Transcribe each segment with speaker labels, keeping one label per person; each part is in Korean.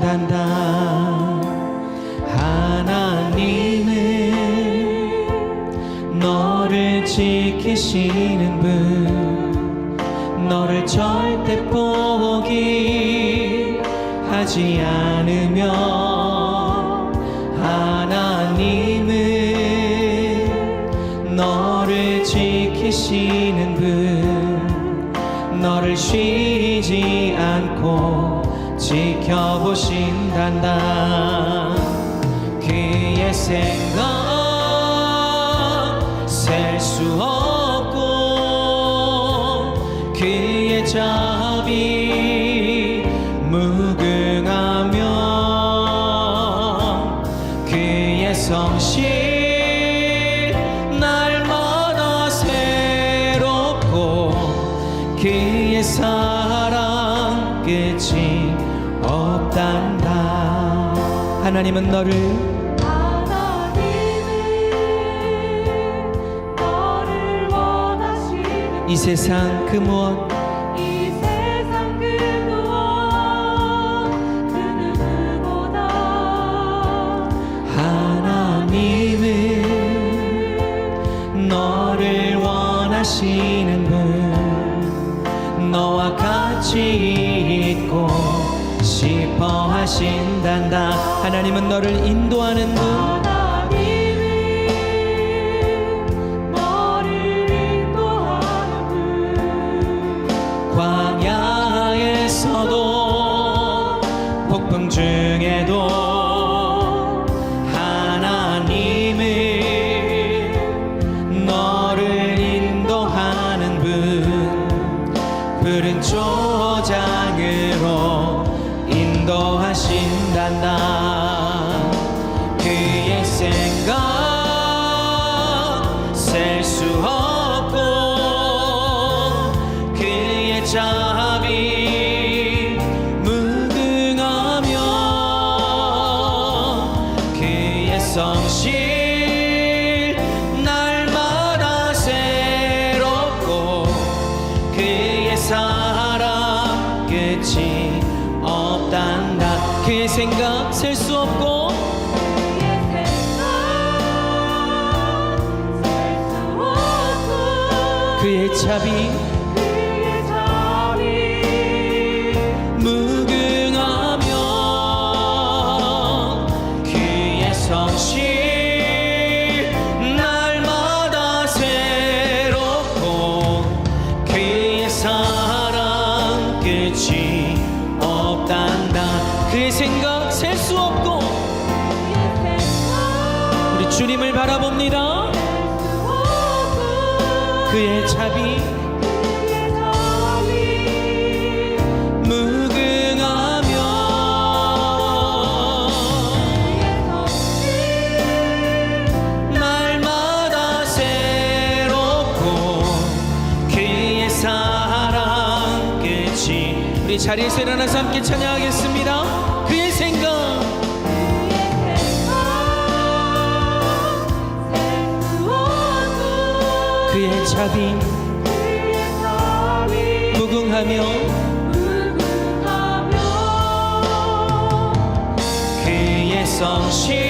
Speaker 1: 단다 하나님은 너를 지키시는 분 너를 절대 포기하지 않으며 하나님은 너를 지키시는 분 너를 쉬지 지켜보신단다 하나님은 너를
Speaker 2: 하나님은 너를 원하시는
Speaker 1: 이 세상 그 무엇 하신단다. 하나님은 너를 인도하는 분 그의 자비 우리 자리에서 일어나서 함께 찬양하겠습니다. 그의 생각. 그의 자비. 무궁하며. 그의 성실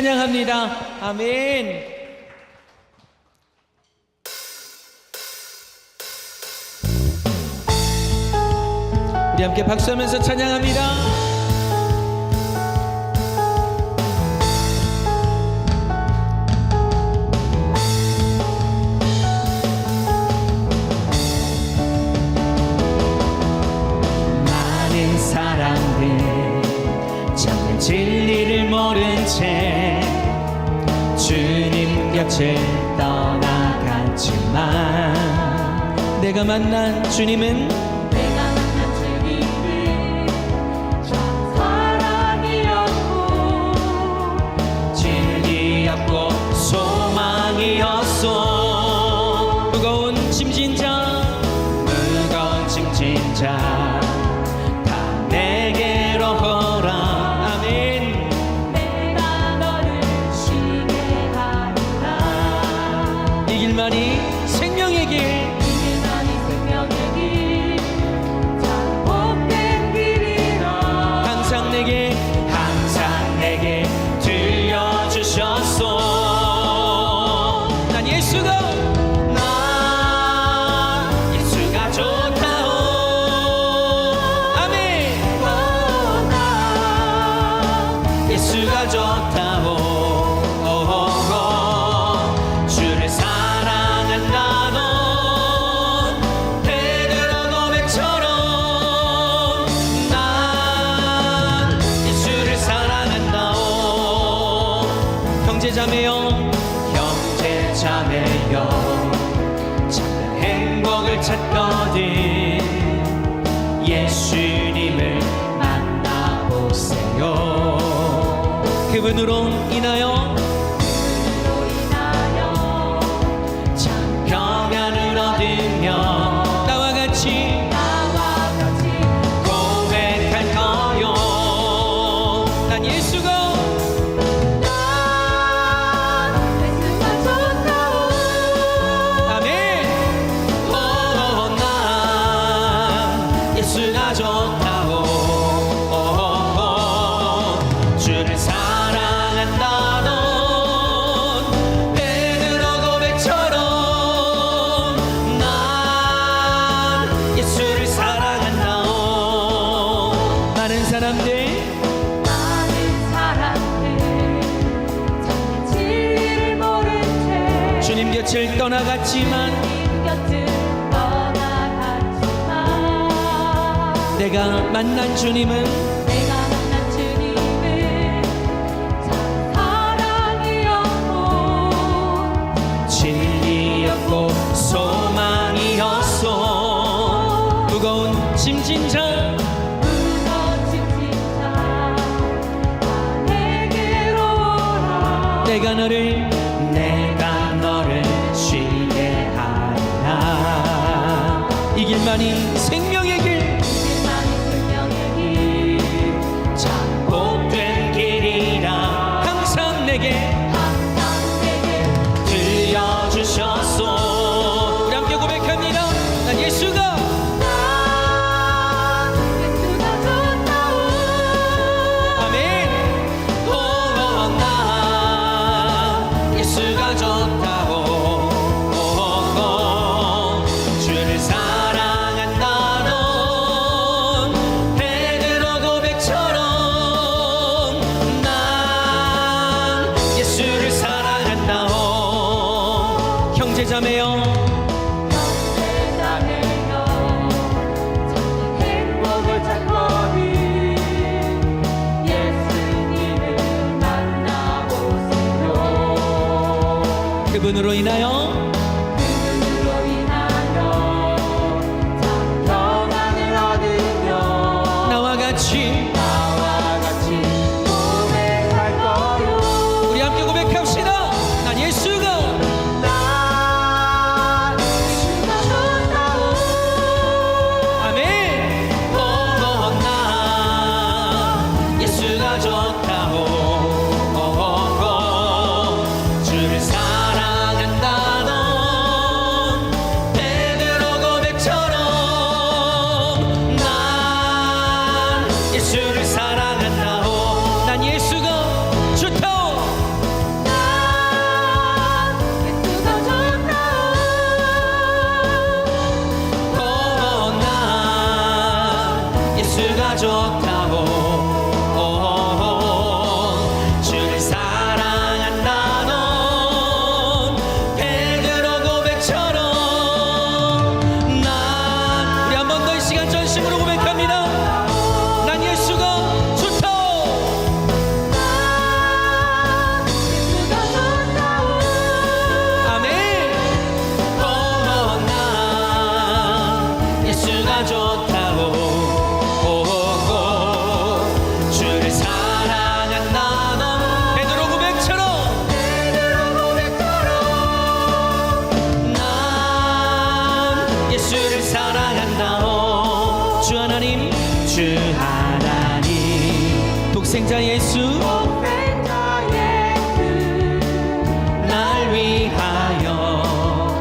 Speaker 1: 찬양합니다. 아멘. 우리 함께 박수하면서 찬양합니다. 진리를 모른 채 이제 떠나갔지만 내가 만난 주님은 눈으로 곁을 떠나갔지만 내가 만난 주님은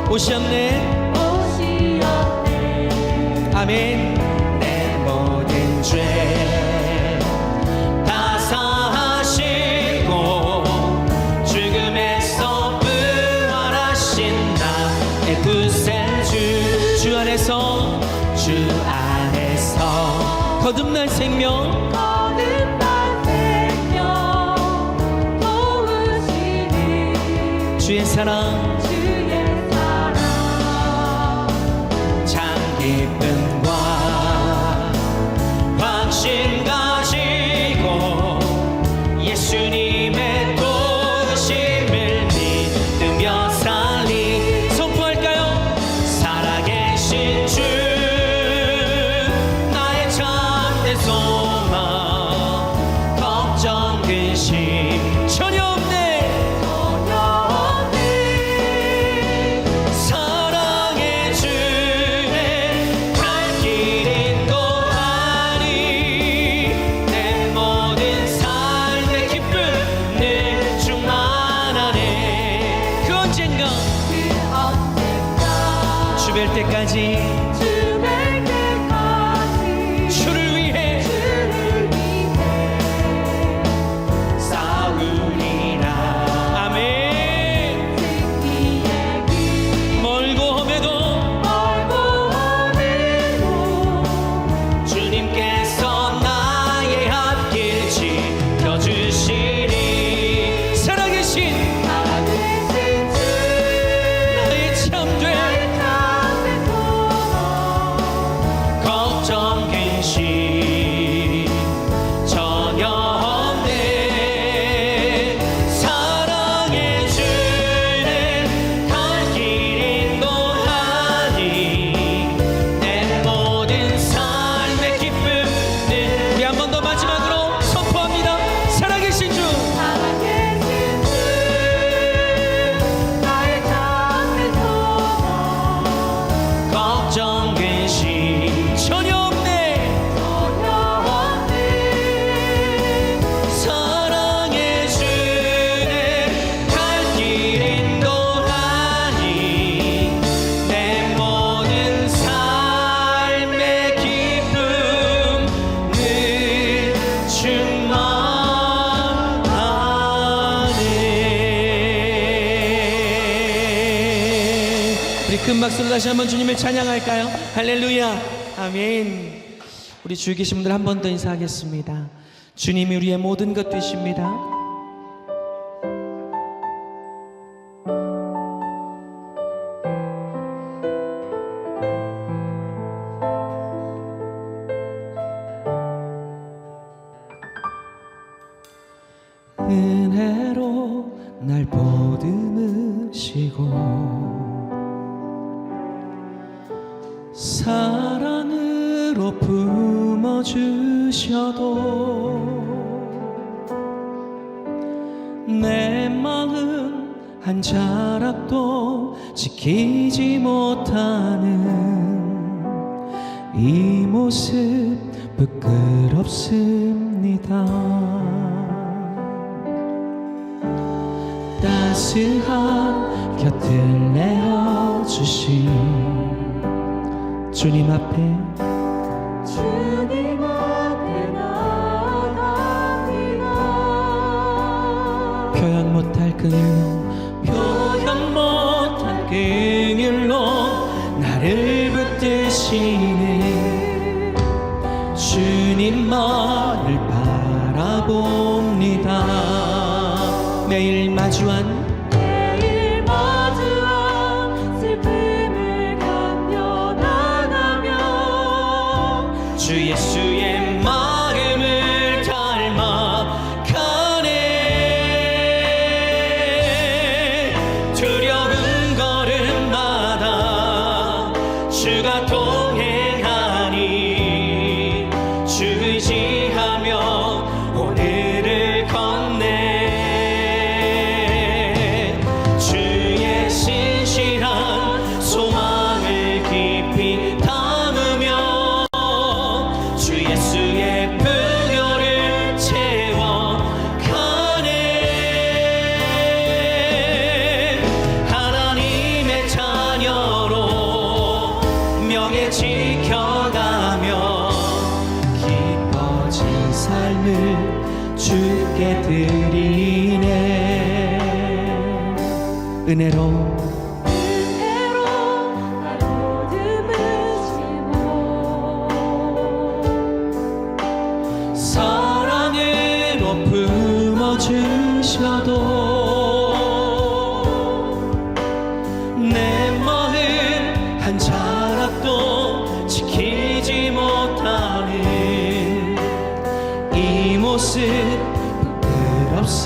Speaker 1: 오셨네.
Speaker 2: 오시었네
Speaker 1: 아멘. 내 모든 죄 다 사하시고 죽음에서 부활하신 나의 구세주 주 안에서 주 안에서. 거듭날 생명.
Speaker 2: 거듭날 생명 도우시니.
Speaker 1: 주의 사랑. 큰 박수로 다시 한번 주님을 찬양할까요? 할렐루야. 아멘. 우리 주위 계신 분들 한 번 더 인사하겠습니다. 주님이 우리의 모든 것 되십니다. 은혜로 날 보듬으시고 품어주셔도 내 마음 한 자락도 지키지 못하는 이 모습 부끄럽습니다. 따스한 곁을 내어 주신 주님 앞에 표현 못할 그 일로 표현 못할 그 일로 나를 붙드시네. 주님만을 바라봅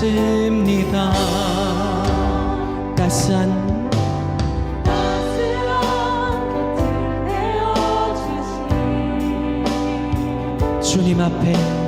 Speaker 1: 부끄럽습니다. 따스한
Speaker 2: 따스한 곁을 내어주신
Speaker 1: 주님 앞에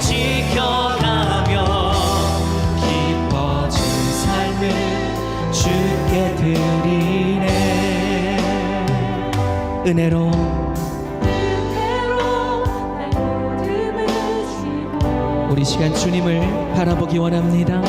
Speaker 1: 지켜가며 기뻐진 삶을 주께 드리네 은혜로 우리 시간 주님을 바라보기 원합니다.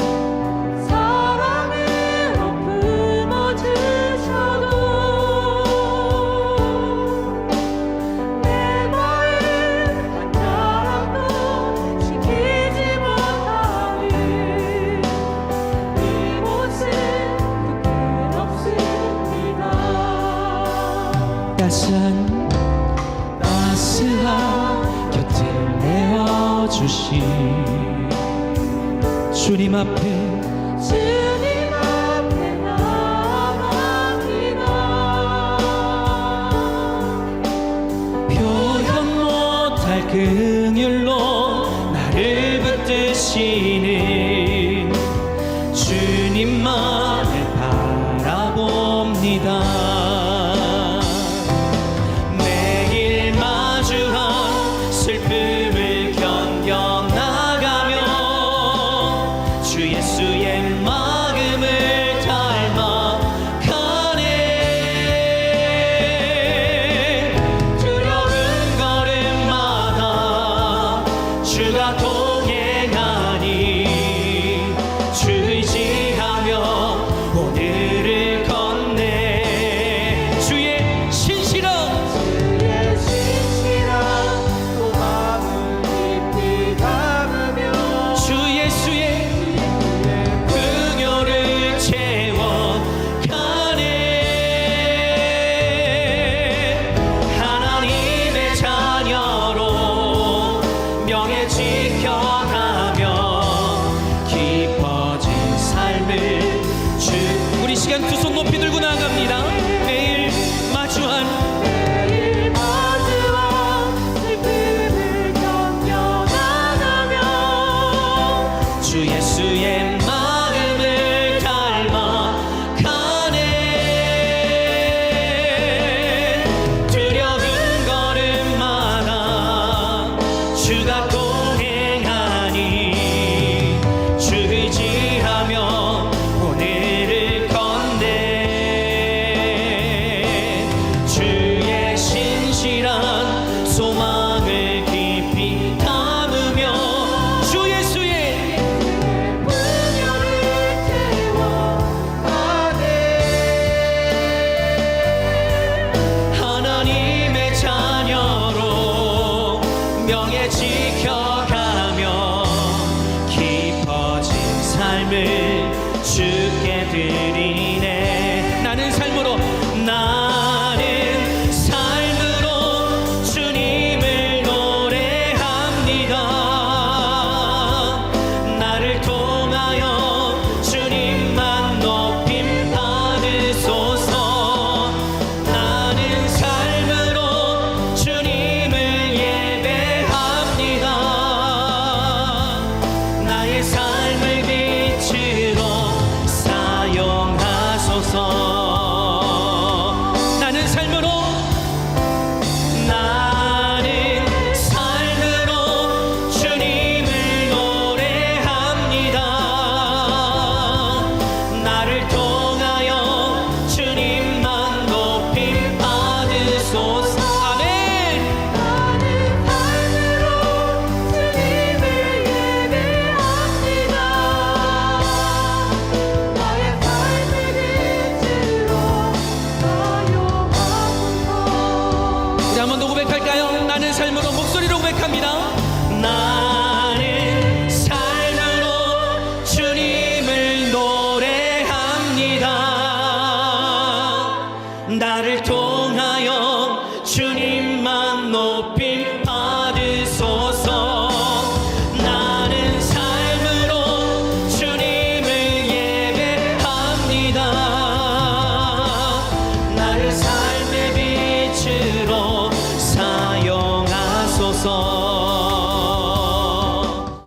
Speaker 1: 주님 앞에